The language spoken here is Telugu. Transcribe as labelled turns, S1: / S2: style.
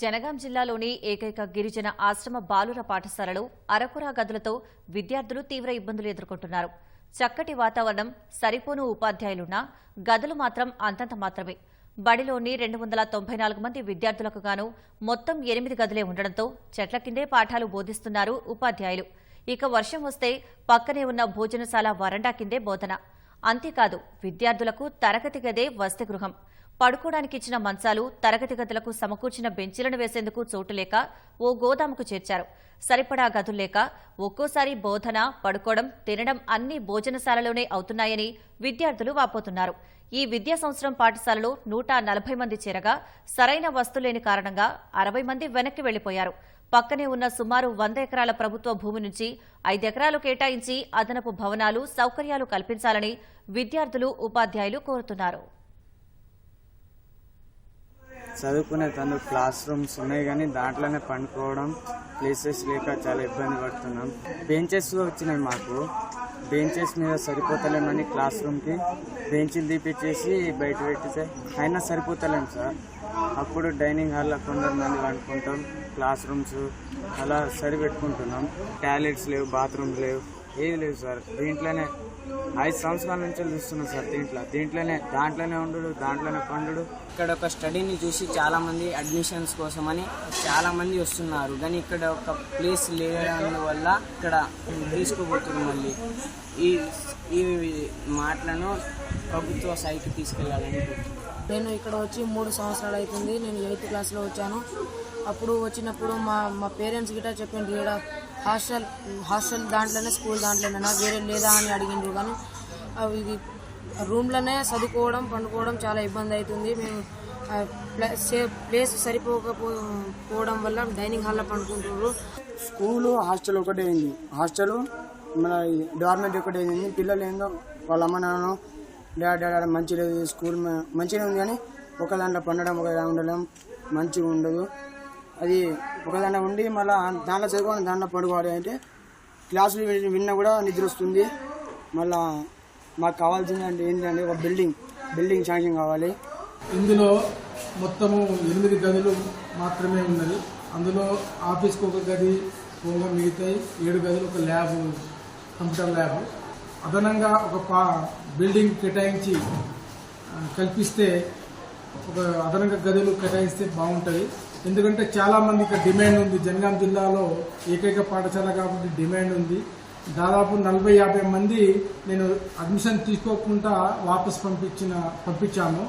S1: జనగాం జిల్లాలోని ఏకైక గిరిజన ఆశ్రమ బాలుర పాఠశాలలో అరకురా గదులతో విద్యార్థులు తీవ్ర ఇబ్బందులు ఎదుర్కొంటున్నారు. చక్కటి వాతావరణం సరిపోను ఉపాధ్యాయులున్నా గదులు మాత్రం అంతంత మాత్రమే. బడిలోని రెండు వందల తొంభై నాలుగు మంది విద్యార్థులకు గాను మొత్తం ఎనిమిది గదులే ఉండడంతో చెట్ల కిందే పాఠాలు బోధిస్తున్నారు ఉపాధ్యాయులు. ఇక వర్షం వస్తే పక్కనే ఉన్న భోజనశాల వరండా కిందే బోధన. అంతేకాదు విద్యార్థులకు తరగతి గదే వసతి గృహం. పడుకోవడానికి ఇచ్చిన మంచాలు తరగతి గదులకు సమకూర్చిన బెంచీలను వేసేందుకు చోటు లేక ఓ గోదాముకు చేర్చారు. సరిపడా గదులు లేక ఒక్కోసారి బోధన పడుకోవడం తినడం అన్ని భోజనశాలలోనే అవుతున్నాయని విద్యార్థులు వాపోతున్నారు. ఈ విద్యా సంవత్సరం పాఠశాలలో నూట నలభై మంది చేరగా సరైన వస్తువు లేని కారణంగా అరవై మంది వెనక్కి వెళ్ళిపోయారు పక్కనే ఉన్న సుమారు వంద ఎకరాల ప్రభుత్వ భూమి నుంచి ఐదెకరాలు కేటాయించి అదనపు భవనాలు సౌకర్యాలు కల్పించాలని విద్యార్థులు ఉపాధ్యాయులు కోరుతున్నారు.
S2: చదువుకునే తను క్లాస్ రూమ్స్ ఉన్నాయి కానీ దాంట్లోనే పండుకోవడం ప్లేసెస్ లేక చాలా ఇబ్బంది పడుతున్నాం. బెంచెస్ వచ్చినాయి మాకు. బెంచెస్ మీద సరిపోతలేమని క్లాస్ రూమ్కి. బెంచ్లు తీపిచ్చేసి బయట పెట్టితే అయినా సరిపోతలేం సార్. అప్పుడు డైనింగ్ హాల్లో కొందరు మంది వండుకుంటాం క్లాస్ రూమ్స్ అలా సరిపెట్టుకుంటున్నాం. టాయిలెట్స్ లేవు బాత్రూమ్స్ లేవు. ఏది లేవు సార్. దీంట్లోనే ఐదు సంవత్సరాల నుంచి చూస్తున్నాం సార్ దీంట్లో. దీంట్లోనే దాంట్లోనే ఉండు దాంట్లోనే పండు
S3: ఇక్కడ ఒక స్టడీని చూసి చాలామంది అడ్మిషన్స్ కోసమని చాలామంది వస్తున్నారు. కానీ ఇక్కడ ఒక ప్లేస్ లేని వల్ల ఇక్కడ తీసుకోబోతున్నారు మళ్ళీ. ఈ ఈ మాటలను ప్రభుత్వ స్థాయికి తీసుకెళ్ళాలని
S4: నేను ఇక్కడ వచ్చి మూడు సంవత్సరాలు అవుతుంది. నేను ఎయిత్ క్లాస్లో వచ్చాను. అప్పుడు వచ్చినప్పుడు మా మా పేరెంట్స్ గిట్ట చెప్పిండ్రు ఇక్కడ హాస్టల్ హాస్టల్ దాంట్లోనే స్కూల్ దాంట్లోనేనా? వేరే లేదా అని అడిగిండ్రు. కానీ అవి ఇది రూమ్లోనే చదువుకోవడం పండుకోవడం చాలా ఇబ్బంది అవుతుంది. మేము ప్లే- ప్లేస్ సరిపోకపోవడం వల్ల డైనింగ్ హాల్లో పండుకుంటున్నారు.
S5: స్కూలు హాస్టల్ ఒకటే అయింది. హాస్టల్ మన గవర్నమెంట్ ఒకటే అయింది. పిల్లలు ఏందో వాళ్ళ అమ్మ నాన్న డాడీ ఆడ మంచి లేదు స్కూల్ మంచిగా ఉంది కానీ ఒక దాంట్లో పండడం ఒక దాంట్లో ఉండడం మంచిగా ఉండదు. అది ఒక దాంట్లో ఉండి మళ్ళీ దాంట్లో చదువుకొని దాంట్లో పడుకోవాలి అంటే క్లాసులు విన్నా కూడా నిద్ర వస్తుంది. మళ్ళీ మాకు కావాల్సింది అంటే ఏంటంటే ఒక బిల్డింగ్ బిల్డింగ్ శాంక్షన్ కావాలి.
S6: ఇందులో మొత్తము ఎనిమిది గదులు మాత్రమే ఉన్నది. అందులో ఆఫీస్కి ఒక గది పోగా మిగతాయి ఏడు గదులు ఒక ల్యాబ్ కంప్యూటర్ ల్యాబ్. అదనంగా ఒక పా బిల్డింగ్ కేటాయించి కల్పిస్తే ఒక అదనంగా గదులు కేటాయిస్తే బాగుంటుంది. ఎందుకంటే చాలా మందికి ఇక్కడ డిమాండ్ ఉంది. జనగాం జిల్లాలో ఏకైక పాఠశాల కాబట్టి డిమాండ్ ఉంది. దాదాపు నలభై యాభై మంది నేను అడ్మిషన్ తీసుకోకుండా వాపస్ పంపించిన పంపించాము